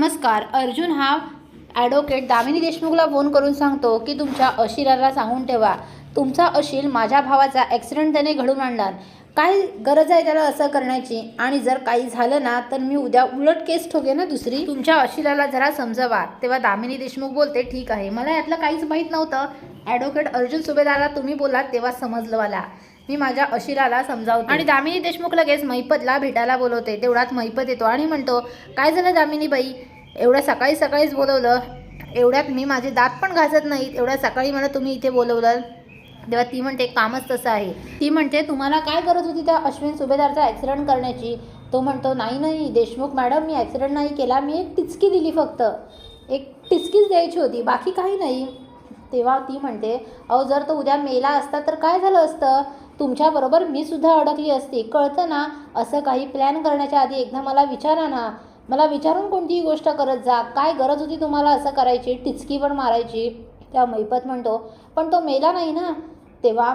नमस्कार. अर्जुन हा advocate Damini देशमुखला phone करून सांगतो की तुमच्या अशिलाला सांगून ठेवा. तुमचा अशील माझ्या भावाचा ॲक्सिडेंट त्याने घडून आणणार. काय गरज आहे त्याला असं करण्याची आणि जर काही झालं ना तर मी उद्या उलट केस ठोके ना दुसरी. तुमच्या अशिलाला जरा समजवा. तेव्हा दामिनी देशमुख बोलते ठीक आहे. मला यातलं काहीच माहीत नव्हतं. ॲडव्होकेट अर्जुन सुभेदारला तुम्ही बोलात तेव्हा समजलं मला. मी माझ्या अशिलाला समजावतो. आणि दामिनी देशमुख लगेच महिपतला भेटायला बोलवते. तेवढ्यात महिपत येतो आणि म्हणतो काय झालं दामिनी बाई एवढ्या सकाळी सकाळीच बोलवलं. एवढ्यात मी माझे दात पण घासत नाहीत. एवढ्या सकाळी मला तुम्ही इथे बोलवलं. तेव्हा ती म्हणते कामच तसं आहे. ती म्हणते तुम्हाला काय गरज होती त्या अश्विन सुभेदारचा ॲक्सिडेंट करण्याची? तो म्हणतो नाही नाही देशमुख मॅडम मी ॲक्सिडेंट नाही केला. मी एक टिचकी दिली फक्त. एक टिचकीच द्यायची होती. बाकी काही नाही. तेव्हा ती म्हणते अहो जर तो उद्या मेला असता तर काय झालं असतं? तुमच्याबरोबर मी सुद्धा अडकली असती. कळतं ना? असं काही प्लॅन करण्याच्या आधी एकदा मला विचारा ना. मला विचारून कोणतीही गोष्ट करत जा. काय गरज होती तुम्हाला असं करायची? टिचकी पण मारायची. तेव्हा मैपत म्हणतो. पण तो मेला नाही ना. तेव्हा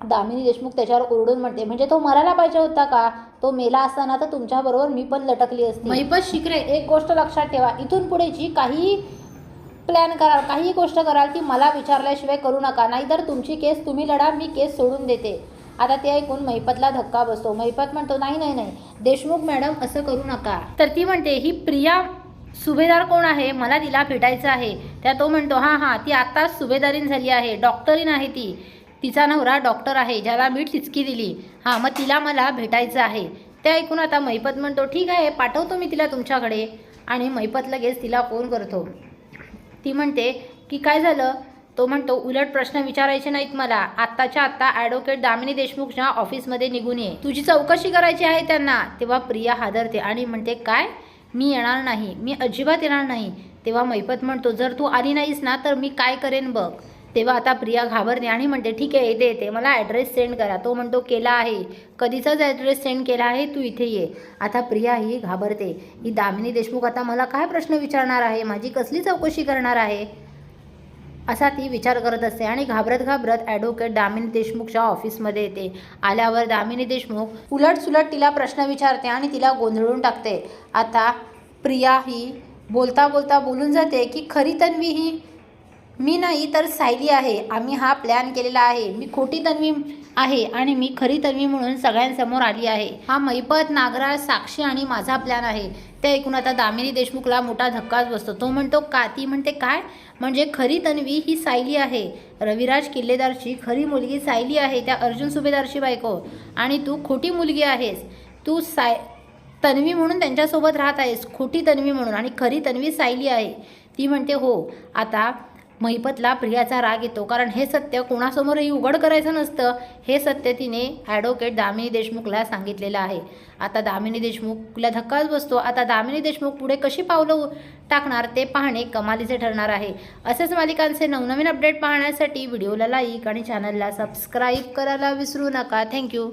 दामिनी देशमुख त्याच्यावर ओरडून म्हणते म्हणजे तो मरायला पाहिजे होता का? तो मेला असताना तर तुमच्याबरोबर मी पण लटकली असते. मैपत शिकरे एक गोष्ट लक्षात ठेवा. इथून पुढे जी काही प्लॅन कराल काही गोष्ट कराल ती मला विचारल्याशिवाय करू नका. नाहीतर तुमची केस तुम्ही लढा मी केस सोडून देते. आता ते ऐकून महिपतला धक्का बसतो. महिपत म्हणतो नाही नाही नाही देशमुख मॅडम असं करू नका. तर ती म्हणते ही प्रिया सुभेदार कोण आहे? मला तिला भेटायचं आहे. त्या तो म्हणतो हां हां ती आत्ताच सुभेदारीन झाली आहे. डॉक्टरीन आहे ती. तिचा नवरा डॉक्टर आहे ज्याला मी चिचकी दिली. हां मग तिला मला भेटायचं आहे. ते ऐकून आता महिपत म्हणतो ठीक आहे पाठवतो मी तिला तुमच्याकडे. आणि महिपत लगेच तिला फोन करतो. ती म्हणते की काय झालं? तो म्हणतो उलट प्रश्न विचारायचे नाहीत मला. आत्ताच्या आत्ता ॲडव्होकेट दामिनी देशमुखच्या ऑफिसमध्ये निघून ये. तुझी चौकशी करायची आहे त्यांना. तेव्हा प्रिया हादरते आणि म्हणते काय? मी येणार नाही. मी अजिबात येणार नाही. तेव्हा मैपत म्हणतो जर तू आली नाहीस ना तर मी काय करेन बघ. तेव्हा आता प्रिया घाबरते आणि म्हणते ठीक आहे येते येते. मला ॲड्रेस सेंड करा. तो म्हणतो केला आहे. कधीचाच ॲड्रेस सेंड केला आहे. तू इथे ये. आता प्रिया ही घाबरते. ही दामिनी देशमुख आता मला काय प्रश्न विचारणार आहे? माझी कसली चौकशी करणार आहे? असा ती विचार करत असते आणि घाबरत घाबरत ॲडव्होकेट दामिनी देशमुखच्या ऑफिसमध्ये येते. आल्यावर दामिनी देशमुख उलट सुलट तिला प्रश्न विचारते आणि तिला गोंधळून टाकते. आता प्रिया ही बोलता बोलता बोलून जाते की खरी तन्वी ही मी नाही तर सायली आहे. आम्ही हा प्लॅन केलेला आहे. मी खोटी तन्वी आहे आणि मी खरी तन्वी म्हणून सगळ्यांसमोर आली आहे. हा मैपत नागराज साक्षी आणि माझा प्लॅन आहे. ते ऐकून आता दामिनी देशमुखला मोठा धक्काच बसतो. तो म्हणतो का? ती म्हणते काय? म्हणजे खरी तन्वी ही सायली आहे. रविराज किल्लेदारची खरी मुलगी सायली आहे. त्या अर्जुन सुभेदारची बायको. आणि तू खोटी मुलगी आहेस. तू साय तन्वी म्हणून त्यांच्यासोबत राहत आहेस. खोटी तन्वी म्हणून. आणि खरी तन्वी सायली आहे. ती म्हणते हो. आता महिपतला प्रियाचा राग येतो. कारण हे सत्य कोणासमोरही उघड करायचं नसतं. हे सत्य तिने ॲडव्होकेट दामिनी देशमुखला सांगितलेलं आहे. आता दामिनी देशमुखला धक्काच बसतो. आता दामिनी देशमुख पुढे कशी पावलं टाकणार ते पाहणे कमालीचे ठरणार आहे. असेच मालिकांचे नवनवीन अपडेट पाहण्यासाठी व्हिडिओला लाईक आणि चॅनलला सबस्क्राईब करायला विसरू नका. थँक्यू